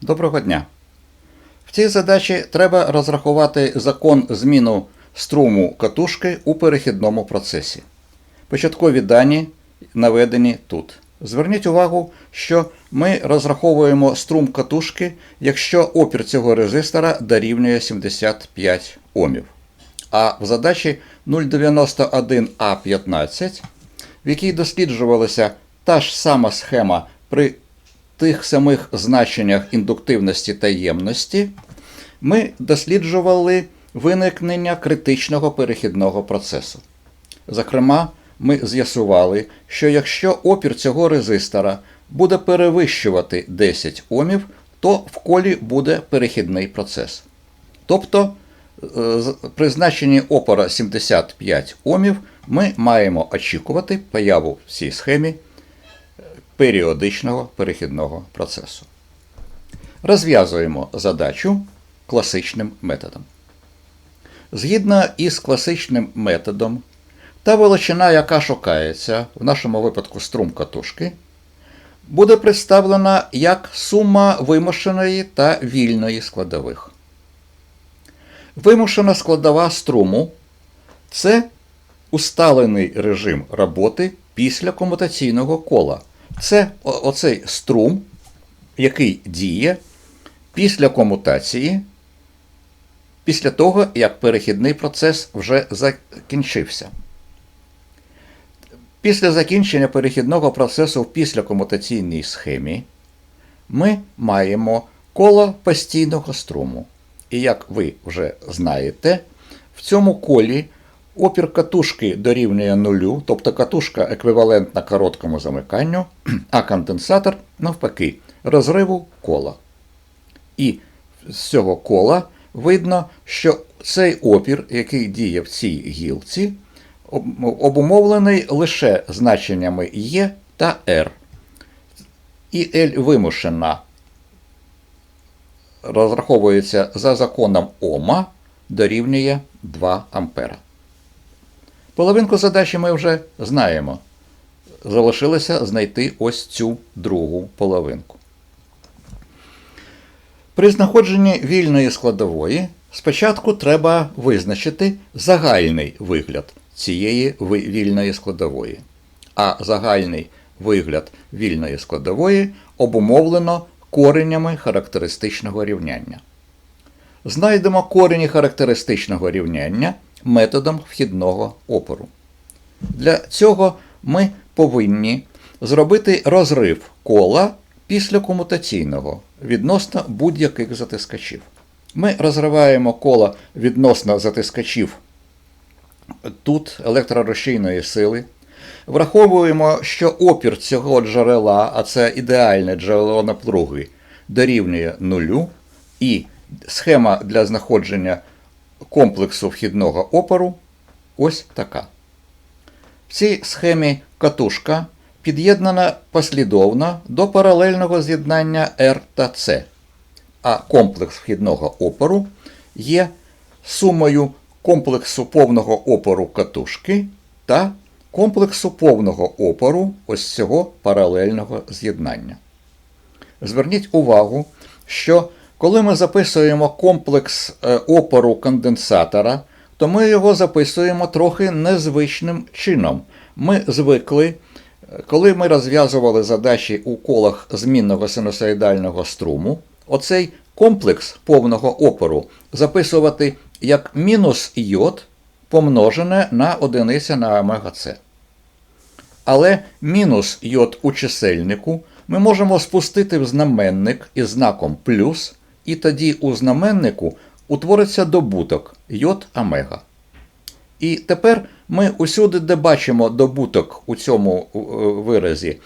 Доброго дня! В цій задачі треба розрахувати закон зміну струму катушки у перехідному процесі. Початкові дані наведені тут. Зверніть увагу, що ми розраховуємо струм катушки, якщо опір цього резистора дорівнює 75 Омів. А в задачі 091А15, в якій досліджувалася та ж сама схема при тих самих значеннях індуктивності та ємності, ми досліджували виникнення критичного перехідного процесу. Зокрема, ми з'ясували, що якщо опір цього резистора буде перевищувати 10 Омів, то в колі буде перехідний процес. Тобто, е, при значенні опора 75 Омів ми маємо очікувати появу в цій схемі періодичного перехідного процесу. Розв'язуємо задачу класичним методом. Згідно із класичним методом, та величина, яка шукається, в нашому випадку струм катушки, буде представлена як сума вимушеної та вільної складових. Вимушена складова струму це усталений режим роботи після комутаційного кола. Це оцей струм, який діє після комутації, після того, як перехідний процес вже закінчився. Після закінчення перехідного процесу в післякомутаційній схемі ми маємо коло постійного струму. І як ви вже знаєте, в цьому колі опір катушки дорівнює нулю, тобто катушка еквівалентна короткому замиканню, а конденсатор навпаки розриву кола. І з цього кола видно, що цей опір, який діє в цій гілці, обумовлений лише значеннями Е та R. І L вимушена розраховується за законом Ома дорівнює 2 ампера. Половинку задачі ми вже знаємо. Залишилося знайти ось цю другу половинку. При знаходженні вільної складової спочатку треба визначити загальний вигляд цієї вільної складової. А загальний вигляд вільної складової обумовлено коренями характеристичного рівняння. Знайдемо корені характеристичного рівняння методом вхідного опору. Для цього ми повинні зробити розрив кола після комутаційного відносно будь-яких затискачів. Ми розриваємо коло відносно затискачів тут електрорушійної сили. Враховуємо, що опір цього джерела, а це ідеальне джерело напруги, дорівнює нулю, і схема для знаходження комплексу вхідного опору ось така. В цій схемі катушка під'єднана послідовно до паралельного з'єднання R та C, а комплекс вхідного опору є сумою комплексу повного опору катушки та комплексу повного опору ось цього паралельного з'єднання. Зверніть увагу, що коли ми записуємо комплекс е, опору конденсатора, то ми його записуємо трохи незвичним чином. Ми звикли, е, коли ми розв'язували задачі у колах змінного синусоїдального струму, оцей комплекс повного опору записувати як мінус йод помножене на одиниця на омега С. Але мінус йод у чисельнику ми можемо спустити в знаменник із знаком плюс, і тоді у знаменнику утвориться добуток йод омега. І тепер ми усюди, де бачимо добуток у цьому е, виразі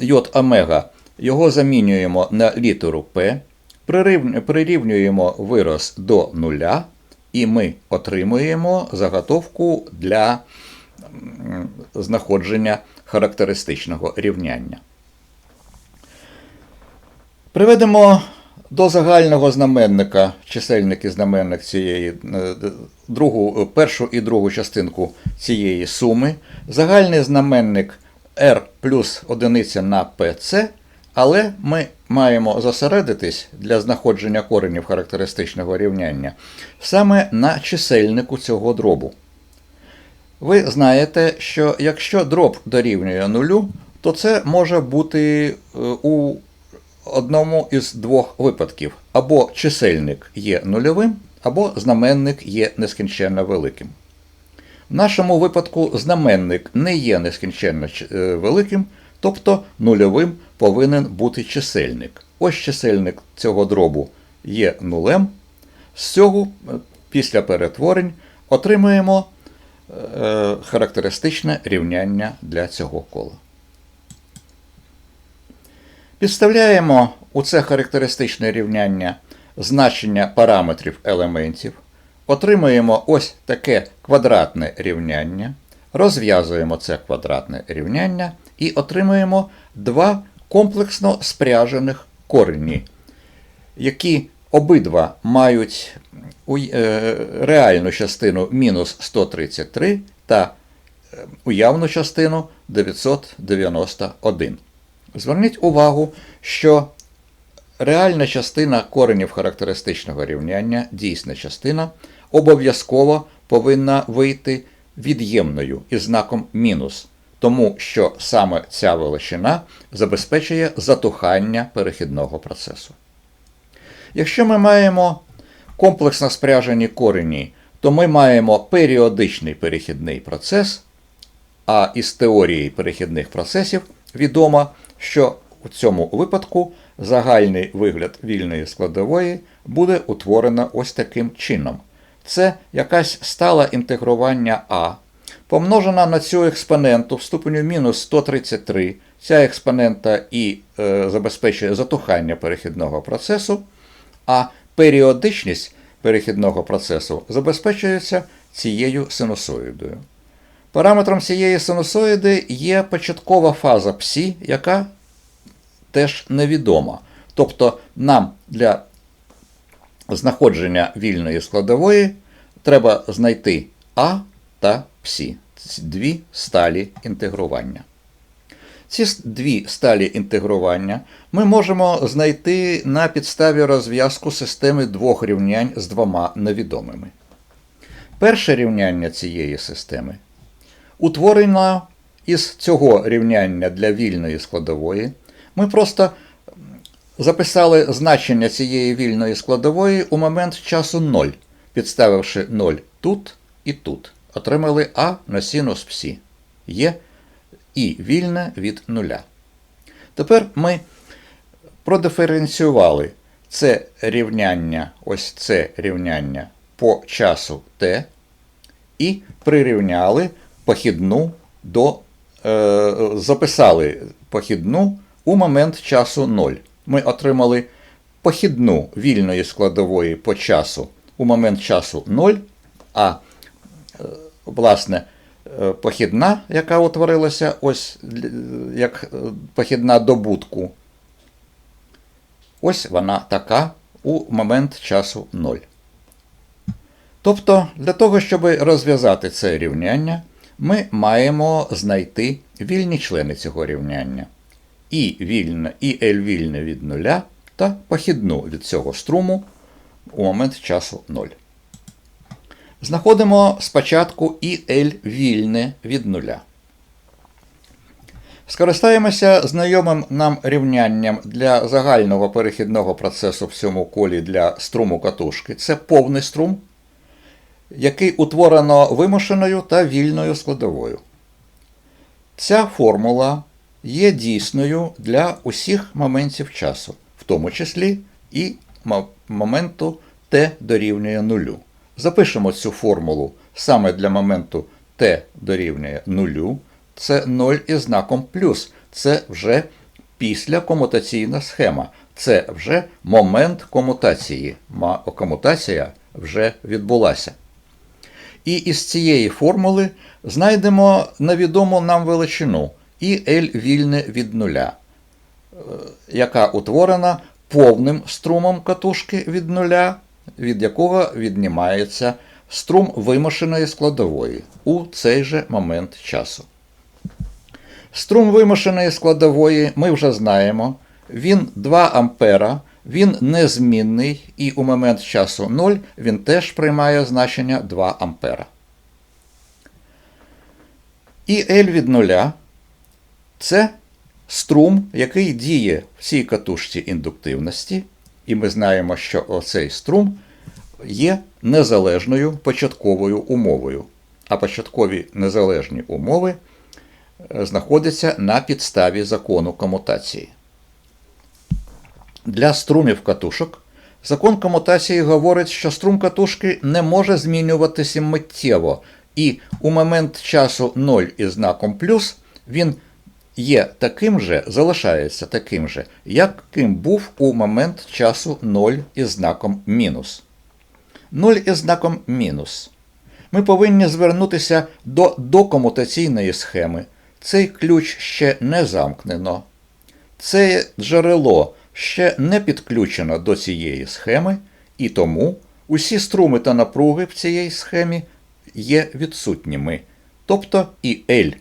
йод омега, його замінюємо на літеру П, прирівнюємо вираз до нуля, і ми отримуємо заготовку для знаходження характеристичного рівняння. Приведемо до загального знаменника, чисельник і знаменник цієї е, другу, е, першу і другу частинку цієї суми. Загальний знаменник R плюс одиниця на PC, Але ми маємо зосередитись для знаходження коренів характеристичного рівняння саме на чисельнику цього дробу. Ви знаєте, що якщо дроб дорівнює нулю, то це може бути е, у одному із двох випадків: або чисельник є нульовим, або знаменник є нескінченно великим. В нашому випадку знаменник не є нескінченно е, великим, тобто нульовим повинен бути чисельник. Ось чисельник цього дробу є нулем. З цього е, після перетворень отримуємо е, характеристичне рівняння для цього кола. Підставляємо у це характеристичне рівняння значення параметрів елементів, отримуємо ось таке квадратне рівняння, розв'язуємо це квадратне рівняння і отримуємо два комплексно спряжених корені, які обидва мають е, реальну частину мінус 133 та е, уявну частину 991. Зверніть увагу, що реальна частина коренів характеристичного рівняння, дійсна частина, обов'язково повинна вийти від'ємною із знаком мінус, тому що саме ця величина забезпечує затухання перехідного процесу. Якщо ми маємо комплексно спряжені корені, то ми маємо періодичний перехідний процес, а із теорії перехідних процесів відомо, що у цьому випадку загальний вигляд вільної складової буде утворено ось таким чином. Це якась стала інтегрування А, помножена на цю експоненту в ступеню мінус 133. Ця експонента і е, забезпечує затухання перехідного процесу, а періодичність перехідного процесу забезпечується цією синусоїдою. Параметром цієї синусоїди є початкова фаза псі, яка теж невідома. Тобто нам для знаходження вільної складової треба знайти А та псі. Дві сталі інтегрування. Ці дві сталі інтегрування ми можемо знайти на підставі розв'язку системи двох рівнянь з двома невідомими. Перше рівняння цієї системи утворено із цього рівняння для вільної складової. Ми просто записали значення цієї вільної складової у момент часу 0, підставивши 0 тут і тут. Отримали А на синус псі. Є і вільне від нуля. Тепер ми продиференціювали це рівняння, ось це рівняння по часу t і прирівняли похідну до е, записали похідну у момент часу 0. Ми отримали похідну вільної складової по часу у момент часу 0, а е, власне е, похідна, яка утворилася ось як е, похідна добутку, ось вона така у момент часу 0. Тобто, для того, щоб розв'язати це рівняння, ми маємо знайти вільні члени цього рівняння. І вільне, і L вільне від нуля та похідну від цього струму у момент часу 0. Знаходимо спочатку і L вільне від нуля. Скористаємося знайомим нам рівнянням для загального перехідного процесу в цьому колі для струму катушки. Це повний струм, який утворено вимушеною та вільною складовою. Ця формула є дійсною для усіх моментів часу, в тому числі і моменту t дорівнює нулю. Запишемо цю формулу саме для моменту t дорівнює нулю. Це 0 із знаком плюс. Це вже після комутаційна схема. Це вже момент комутації. Комутація вже відбулася. І із цієї формули знайдемо невідому нам величину і L вільне від нуля, е, яка утворена повним струмом катушки від нуля, від якого віднімається струм вимушеної складової у цей же момент часу. Струм вимушеної складової ми вже знаємо. він 2 ампера, він незмінний, і у момент часу 0 він теж приймає значення 2 ампера. І L від нуля це струм, який діє в цій катушці індуктивності, і ми знаємо, що оцей струм є незалежною початковою умовою. А початкові незалежні умови е, знаходяться на підставі закону комутації. Для струмів катушок закон комутації говорить, що струм катушки не може змінюватися миттєво, і у момент часу 0 із знаком плюс він є таким же, залишається таким же, яким був у момент часу 0 із знаком мінус. 0 із знаком мінус. Ми повинні звернутися до докомутаційної схеми. Цей ключ ще не замкнено. Це джерело ще не підключено до цієї схеми, і тому усі струми та напруги в цій схемі є відсутніми. Тобто і L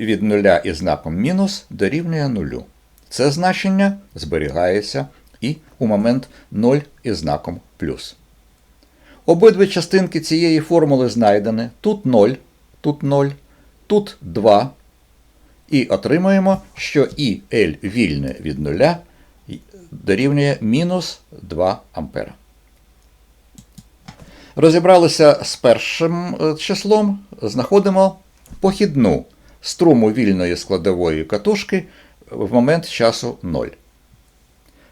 від нуля із знаком мінус дорівнює нулю. Це значення зберігається і у момент 0 із знаком плюс. Обидві частинки цієї формули знайдені. Тут 0, тут 0, тут 2. І отримуємо, що і L вільне від нуля дорівнює мінус 2 ампера. Розібралися з першим е, числом, знаходимо похідну струму вільної складової катушки в момент часу 0.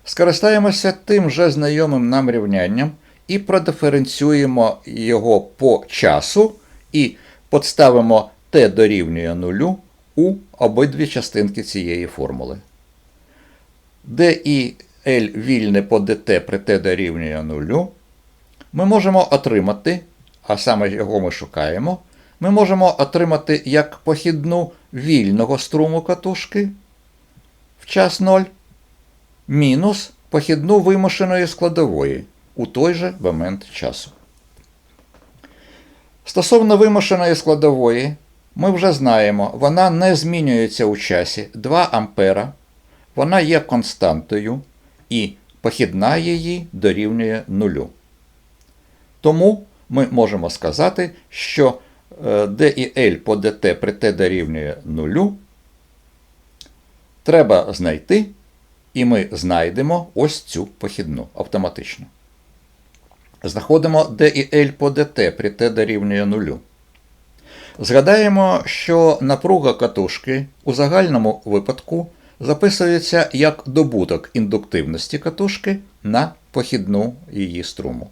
Скористаємося тим же знайомим нам рівнянням і продиференціюємо його по часу і подставимо t дорівнює 0 у обидві частинки цієї формули. D і L вільне по dt при t дорівнює 0, ми можемо отримати, а саме його ми шукаємо, ми можемо отримати як похідну вільного струму катушки в час 0, мінус похідну вимушеної складової у той же момент часу. Стосовно вимушеної складової, ми вже знаємо, вона не змінюється у часі 2 ампера, вона є константою і похідна її дорівнює нулю. Тому ми можемо сказати, що d і L по dt при t дорівнює нулю треба знайти, і ми знайдемо ось цю похідну автоматично. Знаходимо d і L по dt при t дорівнює нулю. Згадаємо, що напруга катушки у загальному випадку записується як добуток індуктивності катушки на похідну її струму.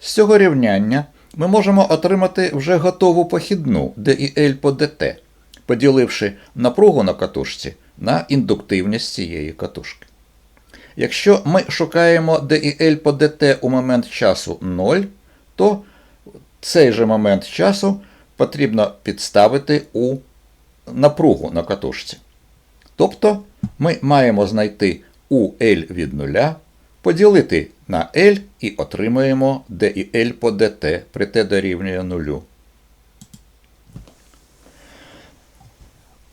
З цього рівняння ми можемо отримати вже готову похідну d і L по dt, поділивши напругу на катушці на індуктивність цієї катушки. Якщо ми шукаємо d і L по dt у момент часу 0, то цей же момент часу потрібно підставити у напругу на катушці. Тобто ми маємо знайти у L від 0, поділити на L і отримаємо d і L по dt при t дорівнює 0.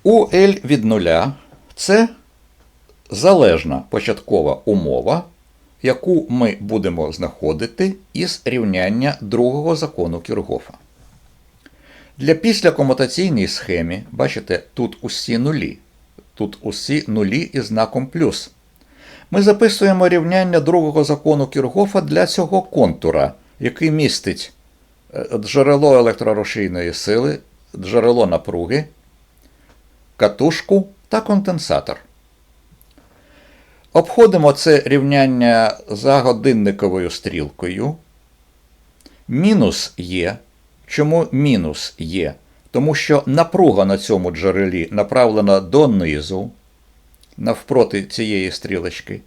У L від 0 це залежна початкова умова, яку ми будемо знаходити із рівняння другого закону Кіргофа. Для післякомутаційній схемі, бачите, тут усі нулі. Тут усі нулі із знаком плюс. Ми записуємо рівняння другого закону Кіргофа для цього контура, який містить е, джерело електророшійної сили, джерело напруги, катушку та конденсатор. Обходимо це рівняння за годинниковою стрілкою. Мінус є. Чому мінус є? Тому що напруга на цьому джерелі направлена донизу, навпроти цієї стрілочки,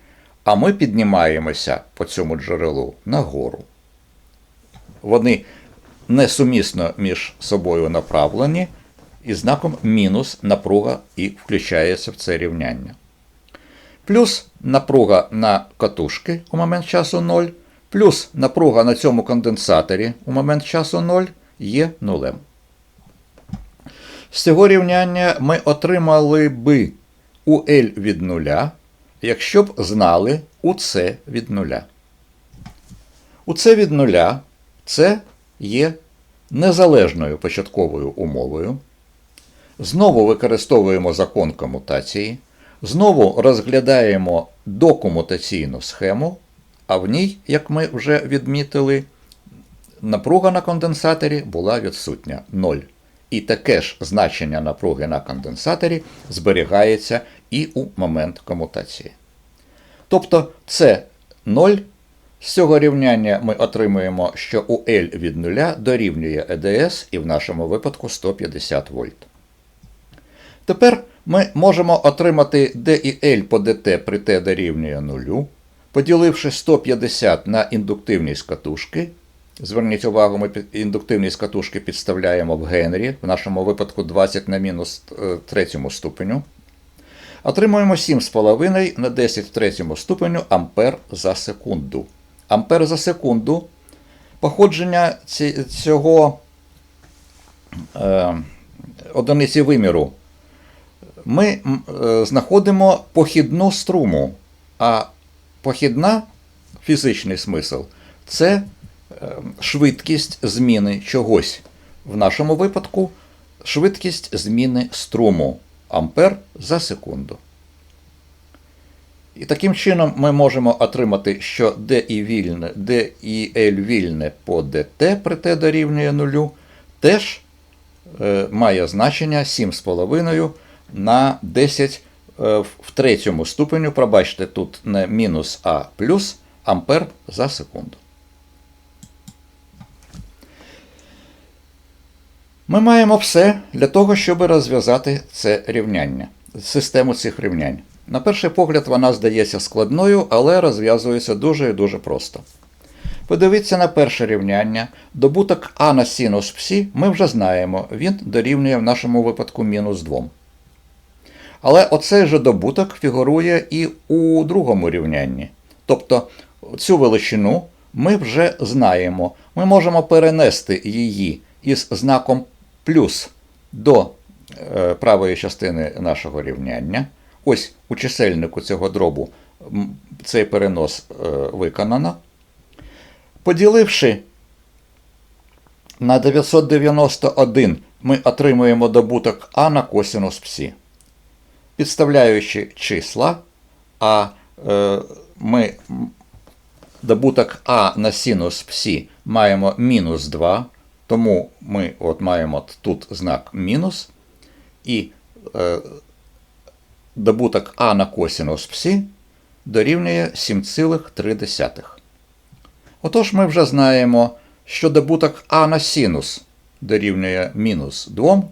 а ми піднімаємося по цьому джерелу нагору. Вони несумісно між собою направлені, і знаком мінус напруга і включається в це рівняння. Плюс напруга на катушки у момент часу 0, плюс напруга на цьому конденсаторі у момент часу 0 є нулем. З цього рівняння ми отримали би у L від нуля якщо б знали УЦ від нуля. УЦ від нуля це є незалежною початковою умовою. Знову використовуємо закон комутації, знову розглядаємо докомутаційну схему, а в ній, як ми вже відмітили, напруга на конденсаторі була відсутня 0. І таке ж значення напруги на конденсаторі зберігається і у момент комутації. Тобто це 0. З цього рівняння ми отримуємо, що у L від 0 дорівнює ЕДС і в нашому випадку 150 вольт. Тепер ми можемо отримати D і L по dt при t дорівнює 0, поділивши 150 на індуктивність катушки. Зверніть увагу, ми індуктивність катушки підставляємо в Генрі, в нашому випадку 20 на мінус е, третьому ступеню. Отримуємо 7,5 на 10 в третьому ступеню ампер за секунду. Ампер за секунду. Походження цього е, одиниці виміру. Ми е, знаходимо похідну струму, а похідна фізичний смисл це е, швидкість зміни чогось. В нашому випадку швидкість зміни струму ампер за секунду. І таким чином ми можемо отримати, що D і вільне, D і L вільне по dt при t дорівнює нулю теж е, має значення 7,5 на 10 е, в третьому ступеню. Пробачте, тут не мінус А плюс ампер за секунду. Ми маємо все для того, щоб розв'язати це рівняння, систему цих рівнянь. На перший погляд, вона здається складною, але розв'язується дуже і дуже просто. Подивіться на перше рівняння. Добуток А на синус псі ми вже знаємо, він дорівнює в нашому випадку мінус 2. Але оцей же добуток фігурує і у другому рівнянні. Тобто цю величину ми вже знаємо. Ми можемо перенести її із знаком плюс до е, правої частини нашого рівняння. Ось у чисельнику цього дробу цей перенос е, виконано. Поділивши на 991, ми отримуємо добуток А на косинус псі. Підставляючи числа, а е, ми добуток А на синус псі маємо мінус 2, тому ми от маємо тут знак мінус, і е, добуток А на косинус псі дорівнює 7,3. Отож ми вже знаємо, що добуток А на синус дорівнює мінус 2,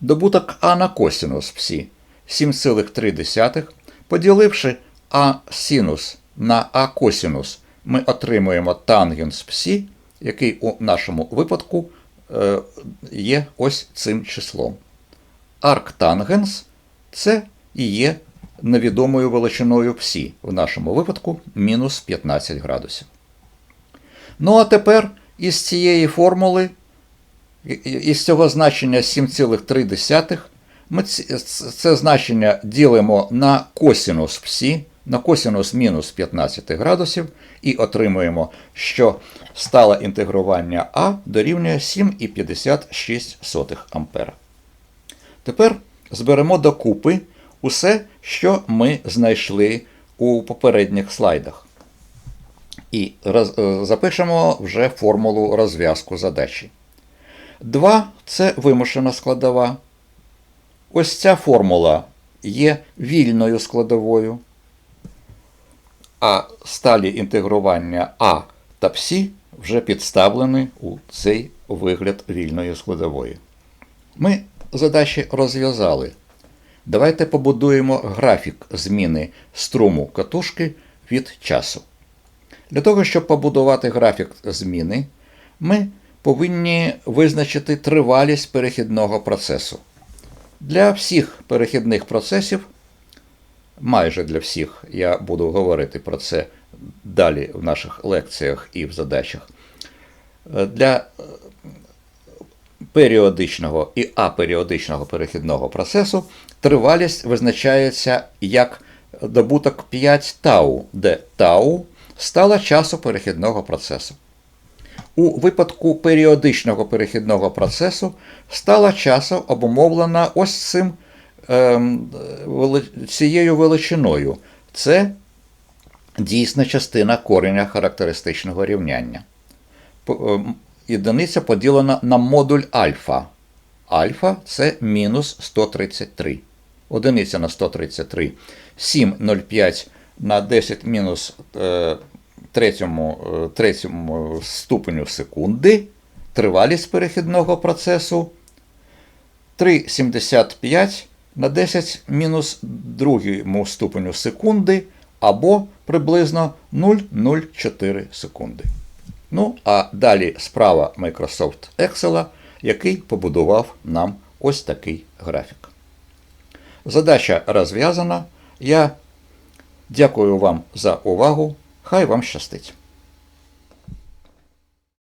добуток А на косинус псі 7,3. Поділивши А синус на А косинус, ми отримуємо тангенс псі, який у нашому випадку є ось цим числом. Арктангенс це і є невідомою величиною псі, в нашому випадку мінус 15 градусів. Ну а тепер із цієї формули, із цього значення 7,3, ми це значення ділимо на косінус псі, на косінус мінус 15 градусів, і отримуємо, що стале інтегрування А дорівнює 7,56 ампера. Тепер зберемо докупи усе, що ми знайшли у попередніх слайдах. І роз, е, запишемо вже формулу розв'язку задачі. 2 це вимушена складова. Ось ця формула є вільною складовою. А сталі інтегрування А та псі вже підставлені у цей вигляд вільної складової. Ми задачі розв'язали. Давайте побудуємо графік зміни струму катушки від часу. Для того, щоб побудувати графік зміни, ми повинні визначити тривалість перехідного процесу. Для всіх перехідних процесів, майже для всіх, я буду говорити про це далі в наших лекціях і в задачах. е, Для е, періодичного і аперіодичного перехідного процесу тривалість визначається як добуток 5 тау, де тау стала часу перехідного процесу. У випадку періодичного перехідного процесу стала часу обумовлена ось цим, цією величиною. Це дійсна частина кореня характеристичного рівняння. Ем, поділена на модуль альфа. Альфа це мінус 133. Одиниця на 133. 7,05 на 10 мінус е, третьому, е, третьому ступеню секунди. Тривалість перехідного процесу 3,75 на 10 мінус другому ступеню секунди або приблизно 0,04 секунди. Ну, а далі справа Microsoft Excel, який побудував нам ось такий графік. Задача розв'язана. Я дякую вам за увагу. Хай вам щастить!